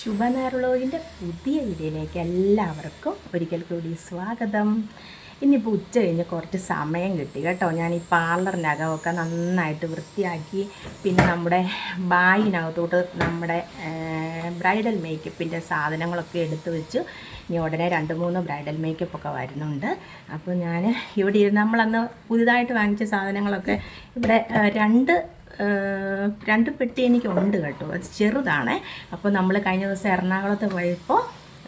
ശുഭനാരുളോയിന്റെ പുതിയ വീഡിയോയിലേക്ക് എല്ലാവർക്കും ഒരിക്കൽ കൂടി സ്വാഗതം. ഇനിയിപ്പോൾ ഉച്ച കഴിഞ്ഞ് കുറച്ച് സമയം കിട്ടി കേട്ടോ. ഞാൻ ഈ പാർലറിനകമൊക്കെ നന്നായിട്ട് വൃത്തിയാക്കി പിന്നെ നമ്മുടെ ബായിനകത്തോട്ട് നമ്മുടെ ബ്രൈഡൽ മേക്കപ്പിന്റെ സാധനങ്ങളൊക്കെ എടുത്തു വെച്ചു ഇനി ഉടനെ രണ്ട് മൂന്ന് ബ്രൈഡൽ മേക്കപ്പ് ഒക്കെ വരുന്നുണ്ട്. അപ്പോൾ ഞാൻ ഇവിടെ ഇരുന്ന് നമ്മളന്ന് പുതുതായിട്ട് വാങ്ങിച്ച സാധനങ്ങളൊക്കെ ഇവിടെ രണ്ട് രണ്ട് പെട്ടി എനിക്കുണ്ട് കേട്ടോ. അത് ചെറുതാണ്. അപ്പോൾ നമ്മൾ കഴിഞ്ഞ ദിവസം എറണാകുളത്ത് പോയപ്പോൾ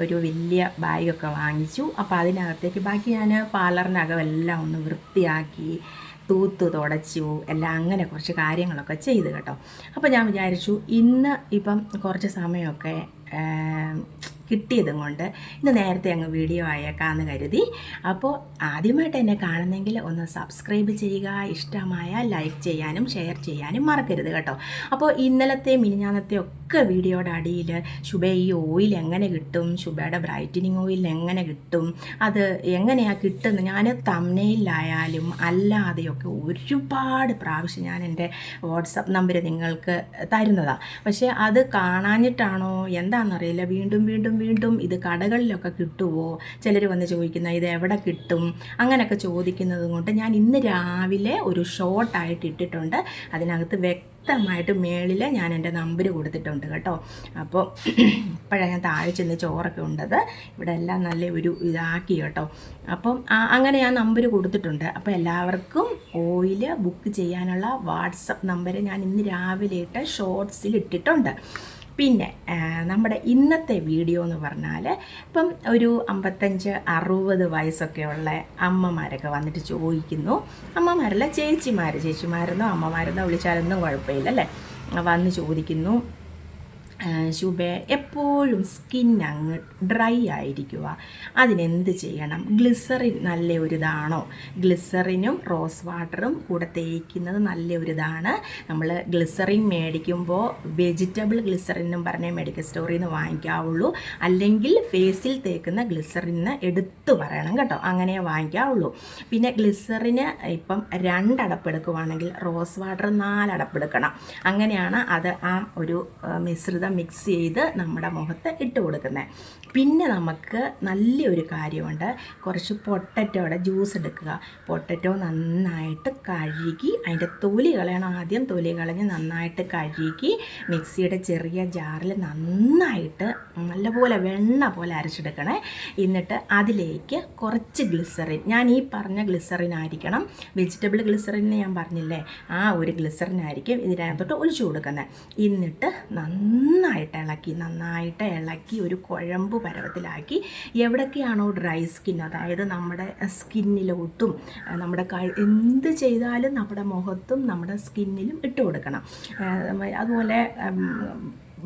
ഒരു വലിയ ബാഗൊക്കെ വാങ്ങിച്ചു. അപ്പോൾ അതിനകത്തേക്ക് ബാക്കി ഞാൻ പാർലറിനകം എല്ലാം ഒന്ന് വൃത്തിയാക്കി തൂത്ത് തുടച്ചു എല്ലാം അങ്ങനെ കുറച്ച് കാര്യങ്ങളൊക്കെ ചെയ്തു കേട്ടോ. അപ്പോൾ ഞാൻ വിചാരിച്ചു ഇന്ന് ഇപ്പം കുറച്ച് സമയമൊക്കെ കിട്ടിയതും കൊണ്ട് ഇന്ന് നേരത്തെ അങ്ങ് വീഡിയോ അയക്കാമെന്ന് കരുതി. അപ്പോൾ ആദ്യമായിട്ട് എന്നെ കാണുന്നെങ്കിൽ ഒന്ന് സബ്സ്ക്രൈബ് ചെയ്യുക ഇഷ്ടമായ ലൈക്ക് ചെയ്യാനും ഷെയർ ചെയ്യാനും മറക്കരുത് കേട്ടോ. അപ്പോൾ ഇന്നലത്തെ മിനിഞ്ഞാന്നത്തെ ഒക്കെ വീഡിയോയുടെ അടിയിൽ ശുഭ ഈ ഓയിൽ എങ്ങനെ കിട്ടും? ശുഭയുടെ ബ്രൈറ്റനിങ് ഓയിൽ എങ്ങനെ കിട്ടും? അത് എങ്ങനെയാണ് കിട്ടുന്നത് ഞാൻ തമ്മനയിലായാലും അല്ലാതെയൊക്കെ ഒരുപാട് പ്രാവശ്യം ഞാൻ എന്റെ വാട്സപ്പ് നമ്പർ നിങ്ങൾക്ക് തരുന്നതാണ് പക്ഷേ അത് കാണാഞ്ഞിട്ടാണോ? എന്താണെന്നറിയില്ല വീണ്ടും വീണ്ടും വീണ്ടും ഇത് കടകളിലൊക്കെ കിട്ടുമോ ചിലർ വന്ന് ചോദിക്കുന്ന ഇത് എവിടെ കിട്ടും? അങ്ങനെയൊക്കെ ചോദിക്കുന്നത് കൊണ്ട് ഞാൻ ഇന്ന് രാവിലെ ഒരു ഷോർട്ടായിട്ട് ഇട്ടിട്ടുണ്ട്. അതിനകത്ത് വ്യക്തമായിട്ട് മേളിൽ ഞാൻ എന്റെ നമ്പർ കൊടുത്തിട്ടുണ്ട് കേട്ടോ. അപ്പോൾ ഇപ്പോഴാണ് ഞാൻ താഴെ ചെന്ന് ചോറൊക്കെ ഉണ്ടത്. ഇവിടെ എല്ലാം നല്ല ഒരു ഇതാക്കി കേട്ടോ. അപ്പം അങ്ങനെ ഞാൻ നമ്പർ കൊടുത്തിട്ടുണ്ട്. അപ്പോൾ എല്ലാവർക്കും ഓയിൽ ബുക്ക് ചെയ്യാനുള്ള വാട്സപ്പ് നമ്പർ ഞാൻ ഇന്ന് രാവിലെ ഇട്ട് ഷോർട്സിൽ ഇട്ടിട്ടുണ്ട്. പിന്നെ നമ്മുടെ ഇന്നത്തെ വീഡിയോ എന്ന് പറഞ്ഞാൽ ഇപ്പം ഒരു അമ്പത്തഞ്ച് അറുപത് വയസ്സൊക്കെ ഉള്ള അമ്മമാരൊക്കെ വന്നിട്ട് ചോദിക്കുന്നു. അമ്മമാരല്ല ചേച്ചിമാർ ചേച്ചിമാരെന്നോ അമ്മമാരെന്നോ വിളിച്ചാലൊന്നും കുഴപ്പമില്ല അല്ലേ? വന്ന് ചോദിക്കുന്നു. ശുഭേ എപ്പോഴും സ്കിൻ അങ്ങ് ഡ്രൈ ആയിരിക്കുക. അതിനെന്ത് ചെയ്യണം? ഗ്ലിസറിൻ നല്ല ഒരിതാണോ? ഗ്ലിസറിനും റോസ് വാട്ടറും കൂടെ തേക്കുന്നത് നല്ല ഒരിതാണ്. നമ്മൾ ഗ്ലിസറിൻ മേടിക്കുമ്പോൾ വെജിറ്റബിൾ ഗ്ലിസറിൻ എന്നും പറഞ്ഞേ മെഡിക്കൽ സ്റ്റോറിൽ നിന്ന് വാങ്ങിക്കാവുള്ളൂ. അല്ലെങ്കിൽ ഫേസിൽ തേക്കുന്ന ഗ്ലിസറിന് എടുത്തു പറയണം കേട്ടോ. അങ്ങനെ വാങ്ങിക്കാവുള്ളൂ. പിന്നെ ഗ്ലിസറിന് ഇപ്പം രണ്ടടപ്പെടുക്കുവാണെങ്കിൽ റോസ് വാട്ടർ നാലടപ്പെടുക്കണം അങ്ങനെയാണ് അത് ആ ഒരു മിശ്രിതം മിക്സ് ചെയ്ത് നമ്മുടെ മുഖത്ത് ഇട്ട് കൊടുക്കുന്നത് പിന്നെ നമുക്ക് നല്ലൊരു കാര്യമുണ്ട്. കുറച്ച് പൊട്ടറ്റോയുടെ ജ്യൂസ് എടുക്കുക. പൊട്ടറ്റോ നന്നായിട്ട് കഴുകി അതിന്റെ തൊലി കളയണം. ആദ്യം തൊലി കളഞ്ഞ് നന്നായിട്ട് കഴുകി മിക്സിയുടെ ചെറിയ ജാറിൽ നന്നായിട്ട് നല്ലപോലെ വെണ്ണ പോലെ അരച്ചെടുക്കണേ. എന്നിട്ട് അതിലേക്ക് കുറച്ച് ഗ്ലിസറിൻ ഞാൻ ഈ പറഞ്ഞ ഗ്ലിസറിൻ ആയിരിക്കണം. വെജിറ്റബിൾ ഗ്ലിസറിൻ ഞാൻ പറഞ്ഞില്ലേ? ആ ഒരു ഗ്ലിസറിൻ ആയിരിക്കും ഇതിനകത്തോട്ട് ഒഴിച്ചു കൊടുക്കുന്നത് എന്നിട്ട് നന്നായിട്ട് ഇളക്കി നന്നായിട്ട് ഇളക്കി ഒരു കുഴമ്പ് പരവത്തിലാക്കി. എവിടൊക്കെയാണോ ഡ്രൈ സ്കിൻ അതായത് നമ്മുടെ സ്കിന്നിലോട്ടും നമ്മുടെ ക എന്ത് ചെയ്താലും നമ്മുടെ മുഖത്തും നമ്മുടെ സ്കിന്നിലും ഇട്ട് കൊടുക്കണം അതുപോലെ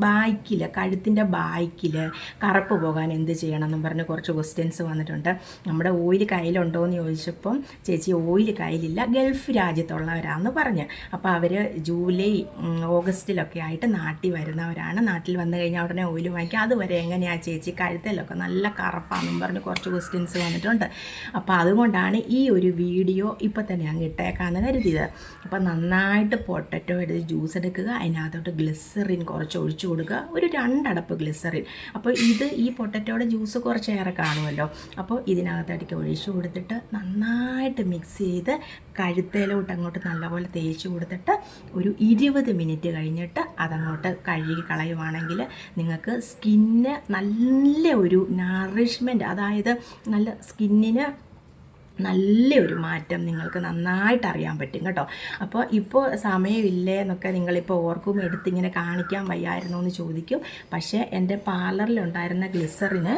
ബായ്ക്കിൽ കഴുത്തിന്റെ ബായ്ക്കിൽ കറുപ്പ് പോകാൻ എന്ത് ചെയ്യണം എന്നും പറഞ്ഞ് കുറച്ച് ക്വസ്റ്റ്യൻസ് വന്നിട്ടുണ്ട്. നമ്മുടെ ഓയിൽ കയ്യിലുണ്ടോ എന്ന് ചോദിച്ചപ്പം ചേച്ചി ഓയിൽ കയ്യിലില്ല ഗൾഫ് രാജ്യത്തുള്ളവരാണെന്ന് പറഞ്ഞ്. അപ്പോൾ അവർ ജൂലൈ ഓഗസ്റ്റിലൊക്കെ ആയിട്ട് നാട്ടിൽ വരുന്നവരാണ്. നാട്ടിൽ വന്നു കഴിഞ്ഞാൽ ഉടനെ ഓയിൽ വാങ്ങിക്കുക അതുവരെ എങ്ങനെയാണ് ചേച്ചി കഴുത്തിലൊക്കെ നല്ല കറുപ്പാണെന്നും പറഞ്ഞ് കുറച്ച് ക്വസ്റ്റ്യൻസ് വന്നിട്ടുണ്ട്. അപ്പോൾ അതുകൊണ്ടാണ് ഈ ഒരു വീഡിയോ ഇപ്പോൾ തന്നെ അങ്ങ് ഇട്ടേക്കാന്ന് കരുതിയത്. അപ്പോൾ നന്നായിട്ട് പൊട്ടറ്റോ എടുത്ത് ജ്യൂസ് എടുക്കുക. അതിനകത്തോട്ട് ഗ്ലിസറിൻ കുറച്ച് ഒഴിച്ചു കൊടുക്കുക ഒരു രണ്ടടപ്പ് ഗ്ലിസറിൻ അപ്പോൾ ഇത് ഈ പൊട്ടറ്റോയുടെ ജ്യൂസ് കുറച്ചേറെ കാണുമല്ലോ. അപ്പോൾ ഇതിനകത്തടിക്ക് ഒഴിച്ചു കൊടുത്തിട്ട് നന്നായിട്ട് മിക്സ് ചെയ്ത് കഴുത്തേലോട്ട് അങ്ങോട്ട് നല്ലപോലെ തേച്ച് കൊടുത്തിട്ട് ഒരു ഇരുപത് മിനിറ്റ് കഴിഞ്ഞിട്ട് അതങ്ങോട്ട് കഴുകി കളയുവാണെങ്കിൽ നിങ്ങൾക്ക് സ്കിന്ന് നല്ല ഒരു നറിഷ്മെന്റ് അതായത് നല്ല സ്കിന്നിന് നല്ലൊരു മാറ്റം നിങ്ങൾക്ക് നന്നായിട്ട് അറിയാൻ പറ്റും കേട്ടോ. അപ്പോൾ ഇപ്പോൾ സമയമില്ലേ എന്നൊക്കെ നിങ്ങളിപ്പോൾ ഓർക്കും എടുത്തിങ്ങനെ കാണിക്കാൻ വയ്യായിരുന്നു എന്ന് ചോദിക്കും. പക്ഷേ എന്റെ പാർലറിലുണ്ടായിരുന്ന ഗ്ലിസറിന്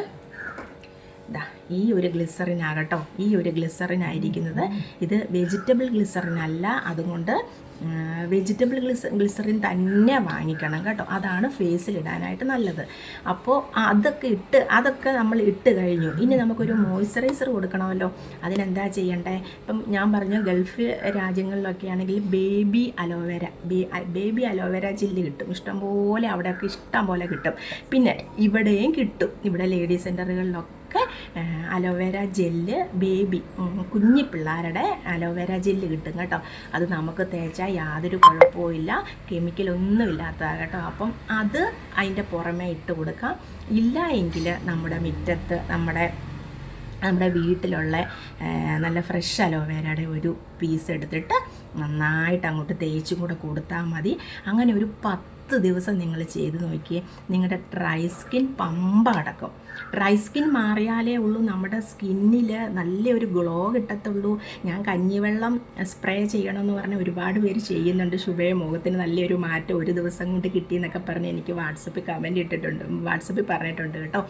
ദാ ഈ ഒരു ഗ്ലിസറിൻ ആകട്ടോ ഈ ഒരു ഗ്ലിസറിൻ ആയിരിക്കുന്നത് ഇത് വെജിറ്റബിൾ ഗ്ലിസറിൻ അല്ല അതുകൊണ്ട് വെജിറ്റബിൾ ഗ്ലിസ ഗ്ലിസറിൻ തന്നെ വാങ്ങിക്കണം കേട്ടോ. അതാണ് ഫേസിൽ ഇടാനായിട്ട് നല്ലത്. അപ്പോൾ അതൊക്കെ ഇട്ട് അതൊക്കെ നമ്മൾ ഇട്ട് കഴിഞ്ഞു. ഇനി നമുക്കൊരു മോയ്സ്ചറൈസർ കൊടുക്കണമല്ലോ. അതിനെന്താ ചെയ്യണ്ടേ? ഇപ്പം ഞാൻ പറഞ്ഞ ഗൾഫ് രാജ്യങ്ങളിലൊക്കെ ആണെങ്കിൽ ബേബി അലോവേര ബേബി അലോവേര ജില്ല കിട്ടും. ഇഷ്ടംപോലെ അവിടെയൊക്കെ ഇഷ്ടം പോലെ കിട്ടും. പിന്നെ ഇവിടെയും കിട്ടും. ഇവിടെ ലേഡീസ് സെന്ററുകളിലൊക്കെ അലോവേര ജെല്ല് ബേബി കുഞ്ഞി പിള്ളേരുടെ അലോവേര ജെല്ല് കിട്ടും കേട്ടോ. അത് നമുക്ക് തേച്ചാൽ യാതൊരു കുഴപ്പവും ഇല്ല. കെമിക്കലൊന്നും ഇല്ലാത്തതാണ് കേട്ടോ. അപ്പം അത് അതിന്റെ പുറമെ ഇട്ട് കൊടുക്കാം. ഇല്ല എങ്കിൽ നമ്മുടെ മുറ്റത്ത് നമ്മുടെ നമ്മുടെ വീട്ടിലുള്ള നല്ല ഫ്രഷ് അലോവേരയുടെ ഒരു പീസ് എടുത്തിട്ട് നന്നായിട്ട് അങ്ങോട്ട് തേച്ചും കൂടെ കൊടുത്താൽ മതി. അങ്ങനെ ഒരു പത്ത് ദിവസം നിങ്ങൾ ചെയ്ത് നോക്കിയേ. നിങ്ങളുടെ ഡ്രൈ സ്കിൻ പമ്പ അടക്കും. ഡ്രൈ സ്കിൻ മാറിയാലേ ഉള്ളൂ. നമ്മുടെ സ്കിന്നിൽ നല്ലൊരു ഗ്ലോ കിട്ടത്തുള്ളൂ. ഞാൻ കഞ്ഞിവെള്ളം സ്പ്രേ ചെയ്യണമെന്ന് പറഞ്ഞ് ഒരുപാട് പേര് ചെയ്യുന്നുണ്ട്. ശുഭയ മുഖത്തിന് നല്ലൊരു മാറ്റം ഒരു ദിവസം കൊണ്ട് കിട്ടിയെന്നൊക്കെ പറഞ്ഞ് എനിക്ക് വാട്സപ്പിൽ കമന്റ് ഇട്ടിട്ടുണ്ട്. വാട്സപ്പിൽ പറഞ്ഞിട്ടുണ്ട് കേട്ടോ.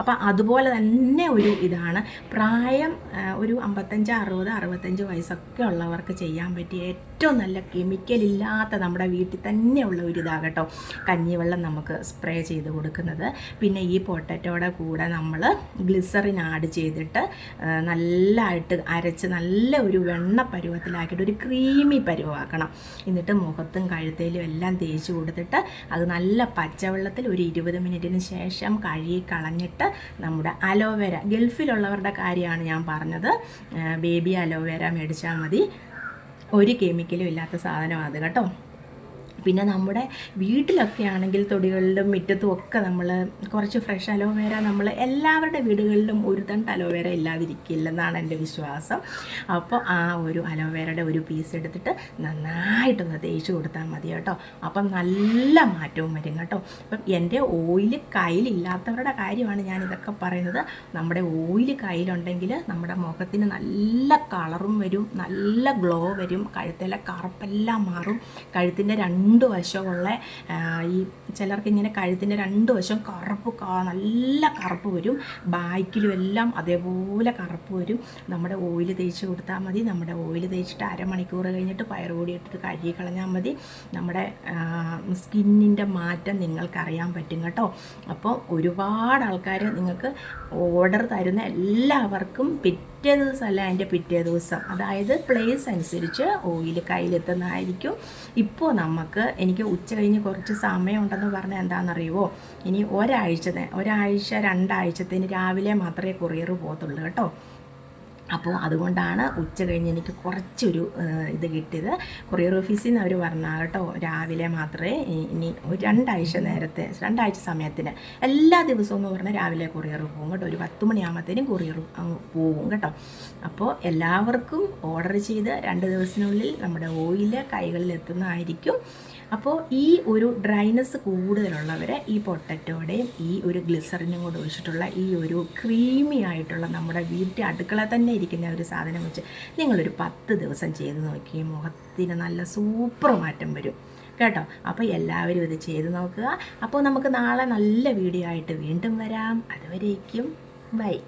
അപ്പോൾ അതുപോലെ തന്നെ ഒരു ഇതാണ്. പ്രായം ഒരു അമ്പത്തഞ്ച് അറുപത് അറുപത്തഞ്ച് വയസ്സൊക്കെ ഉള്ളവർക്ക് ചെയ്യാൻ പറ്റിയ ഏറ്റവും നല്ല കെമിക്കൽ ഇല്ലാത്ത നമ്മുടെ വീട്ടിൽ തന്നെയുള്ള ഒരു ഇതാകട്ടോ കഞ്ഞിവെള്ളം നമുക്ക് സ്പ്രേ ചെയ്ത് കൊടുക്കുന്നത്. പിന്നെ ഈ പൊട്ടറ്റോടെ കൂടെ നമ്മൾ ഗ്ലിസറിൻ ആഡ് ചെയ്തിട്ട് നല്ലതായിട്ട് അരച്ച് നല്ല ഒരു വെണ്ണ പരുവത്തിലാക്കിയിട്ട് ഒരു ക്രീമി പരുവമാക്കണം എന്നിട്ട് മുഖത്തും കഴുത്തേലും എല്ലാം തേച്ച് കൊടുത്തിട്ട് അത് നല്ല പച്ചവെള്ളത്തിൽ ഒരു ഇരുപത് മിനിറ്റിന് ശേഷം കഴുകി കളഞ്ഞിട്ട് നമ്മുടെ അലോവേര ഗൾഫിലുള്ളവരുടെ കാര്യമാണ് ഞാൻ പറഞ്ഞത്. ബേബി അലോവേര മേടിച്ചാൽ മതി. ഒരു കെമിക്കലും ഇല്ലാത്ത സാധനമാണ് അത് കേട്ടോ. പിന്നെ നമ്മുടെ വീട്ടിലൊക്കെ ആണെങ്കിൽ തൊടികളിലും മുറ്റത്തും ഒക്കെ നമ്മൾ കുറച്ച് ഫ്രഷ് അലോവേര നമ്മൾ എല്ലാവരുടെ വീടുകളിലും ഒരു തണ്ട് അലോവേര ഇല്ലാതിരിക്കില്ലെന്നാണ് എന്റെ വിശ്വാസം. അപ്പോൾ ആ ഒരു അലോവേരയുടെ ഒരു പീസ് എടുത്തിട്ട് നന്നായിട്ടൊന്ന് തേച്ച് കൊടുത്താൽ മതി കേട്ടോ. അപ്പം നല്ല മാറ്റവും വരും കേട്ടോ. അപ്പം എന്റെ ഓയിൽ കയ്യിലില്ലാത്തവരുടെ കാര്യമാണ് ഞാൻ ഇതൊക്കെ പറയുന്നത്. നമ്മുടെ ഓയിൽ കയ്യിലുണ്ടെങ്കിൽ നമ്മുടെ മുഖത്തിന് നല്ല കളറും വരും നല്ല ഗ്ലോ വരും കഴുത്തിലെ കറുപ്പെല്ലാം മാറും കഴുത്തിന്റെ രണ്ട് വശമുള്ള ആ, ഈ ചിലർക്ക് ഇങ്ങനെ കഴുത്തിന്റെ രണ്ട് വശം കറുപ്പ് നല്ല കറുപ്പ് വരും. ബാക്കിലും എല്ലാം അതേപോലെ കറുപ്പ് വരും. നമ്മുടെ ഓയിൽ തേച്ച് കൊടുത്താൽ മതി. നമ്മുടെ ഓയിൽ തേച്ചിട്ട് അരമണിക്കൂർ കഴിഞ്ഞിട്ട് പയറുപൊടി ഇട്ടിട്ട് കഴുകി കളഞ്ഞാൽ മതി. നമ്മുടെ സ്കിന്നിന്റെ മാറ്റം നിങ്ങൾക്കറിയാൻ പറ്റും കേട്ടോ. അപ്പോൾ ഒരുപാട് ആൾക്കാർ നിങ്ങൾക്ക് ഓർഡർ തരുന്ന എല്ലാവർക്കും പിറ്റേ ദിവസമല്ല അതിന്റെ പിറ്റേ ദിവസം? അതായത് പ്ലേസ് അനുസരിച്ച് ഓയിൽ കയ്യിലെത്തുന്നതായിരിക്കും. ഇപ്പോൾ നമുക്ക് എനിക്ക് ഉച്ച കഴിഞ്ഞ് കുറച്ച് സമയമുണ്ടെന്ന് പറഞ്ഞാൽ എന്താണെന്നറിയുമോ ഇനി ഒരാഴ്ചത്തെ ഒരാഴ്ച രണ്ടാഴ്ചത്തിന് രാവിലെ മാത്രമേ കൊറിയർ പോകത്തുള്ളൂ കേട്ടോ. അപ്പോൾ അതുകൊണ്ടാണ് ഉച്ച കഴിഞ്ഞ് എനിക്ക് കുറച്ചൊരു ഇത് കിട്ടിയത്. കൊറിയർ ഓഫീസിൽ നിന്ന് അവർ പറഞ്ഞാൽ കേട്ടോ രാവിലെ മാത്രമേ ഇനി ഒരു രണ്ടാഴ്ച നേരത്തെ രണ്ടാഴ്ച സമയത്തിന് എല്ലാ ദിവസവും എന്ന് പറഞ്ഞാൽ രാവിലെ കൊറിയർ പോകും കേട്ടോ. ഒരു പത്ത് മണിയാകുമ്പോഴത്തേനും കൊറിയർ പോകും കേട്ടോ. അപ്പോൾ എല്ലാവർക്കും ഓർഡർ ചെയ്ത് രണ്ട് ദിവസത്തിനുള്ളിൽ നമ്മുടെ ഓയിൽ കൈകളിൽ എത്തുന്നതായിരിക്കും അപ്പോൾ ഈ ഒരു ഡ്രൈനസ് കൂടുതലുള്ളവരെ ഈ പൊട്ടറ്റോടെയും ഈ ഒരു ഗ്ലിസറിനും കൂടെ ഒഴിച്ചിട്ടുള്ള ഈ ഒരു ക്രീമി ആയിട്ടുള്ള നമ്മുടെ വീട്ടിൽ അടുക്കള തന്നെ ഇരിക്കുന്ന ഒരു സാധനം വെച്ച് നിങ്ങളൊരു പത്ത് ദിവസം ചെയ്ത് നോക്കി മുഖത്തിന് നല്ല സൂപ്പർ മാറ്റം വരും. കേട്ടോ? അപ്പോൾ എല്ലാവരും ഇത് ചെയ്ത് നോക്കുക. അപ്പോൾ നമുക്ക് നാളെ നല്ല വീഡിയോ ആയിട്ട് വീണ്ടും വരാം. അതുവരേക്കും ബൈ.